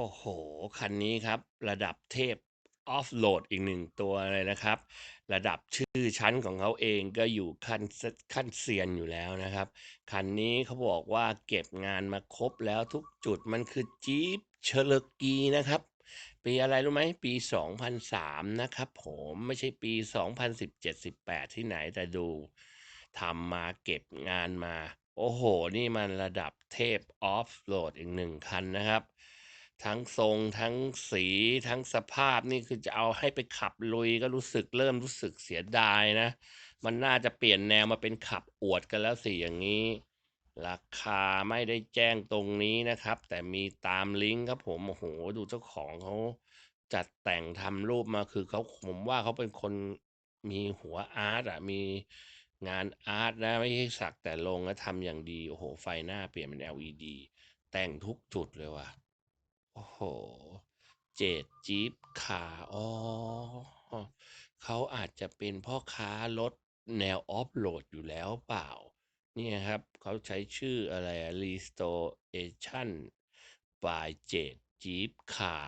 โอ้โห คันนี้ครับ ระดับเทพออฟโหลดอีกหนึ่งตัวเลยนะครับ ระดับชื่อชั้นของเขาเองก็อยู่ขั้นขั้นเซียนอยู่แล้วนะครับ คันนี้เขาบอกว่าเก็บงานมาครบแล้วทุกจุดมันคือจี๊ปเชลกีนะครับ ปีอะไรรู้ไหมปี 2003 นะครับผมไม่ใช่ปี 2017-18 ที่ไหนแต่ดูทำมาเก็บงานมา โอ้โห นี่มันระดับเทพออฟโหลดอีกหนึ่งคันนะครับ ทั้งทรง ทั้งสีทั้งสภาพนี่คือจะเอาให้ไปขับลุยก็รู้สึกเริ่มรู้สึกเสียดายนะ มันน่าจะเปลี่ยนแนวมาเป็นขับอวดกันแล้วสิอย่างนี้ ราคาไม่ได้แจ้งตรงนี้นะครับ แต่มีตามลิงก์ครับผมโอ้โหดูเจ้าของเขาจัดแต่งทำรูปมาคือเขาผมว่าเขาเป็นคนมีหัวอาร์ตอะมีงานอาร์ตนะไม่ใช่สักแต่ลงแล้วทำอย่างดีโอ้โหไฟหน้าเปลี่ยนเป็น LED แต่งทุกจุดเลยว่ะ อ้โห เจดจี๊ปขาอ๋อเขาอาจจะเป็นพ่อค้ารถแนวออฟโหลดอยู่แล้วเปล่า เนี่ยครับเขาใช้ชื่ออะไร Restoration by เจดจี๊ปขา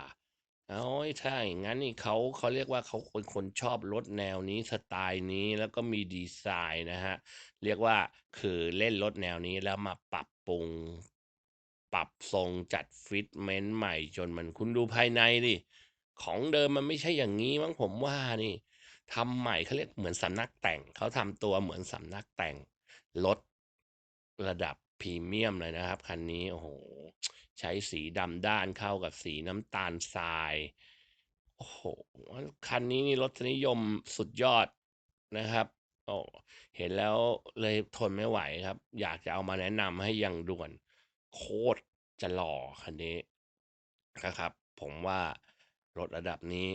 เอาถ้าอย่างนั้นนี่เขาเขาเรียกว่าเขาเป็นคนชอบรถแนวนี้สไตล์นี้แล้วก็มีดีไซน์นะฮะ เรียกว่าคือเล่นรถแนวนี้แล้วมาปรับปรุง ปรับทรงจัดฟิตเมนต์ใหม่จนมันคุณดูภายในดิของเดิมมันไม่ใช่อย่างนี้มั้งผมว่านี่ทำใหม่เขาเรียกเหมือนสำนักแต่งเขาทำตัวเหมือนสำนักแต่งรถระดับพรีเมียมเลยนะครับ คันนี้โอ้โหใช้สีดำด้านเข้ากับสีน้ำตาลทรายโอ้โหคันนี้นี่รสนิยมสุดยอดนะครับโอ้เห็นแล้วเลยทนไม่ไหวครับ อยากจะเอามาแนะนำให้อย่างด่วน โคตรจะหล่อคันนี้นะครับ ผมว่ารถระดับนี้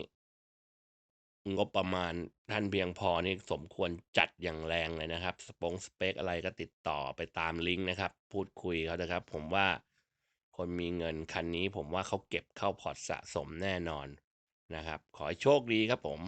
งบประมาณท่านเพียงพอนี่สมควรจัดอย่างแรงเลยนะครับ สปงสเปคอะไรก็ติดต่อไปตามลิงก์นะครับ พูดคุยเขานะครับ ผมว่าคนมีเงินคันนี้ ผมว่าเขาเก็บเข้าพอร์ตสะสมแน่นอนนะครับ ขอให้โชคดีครับผม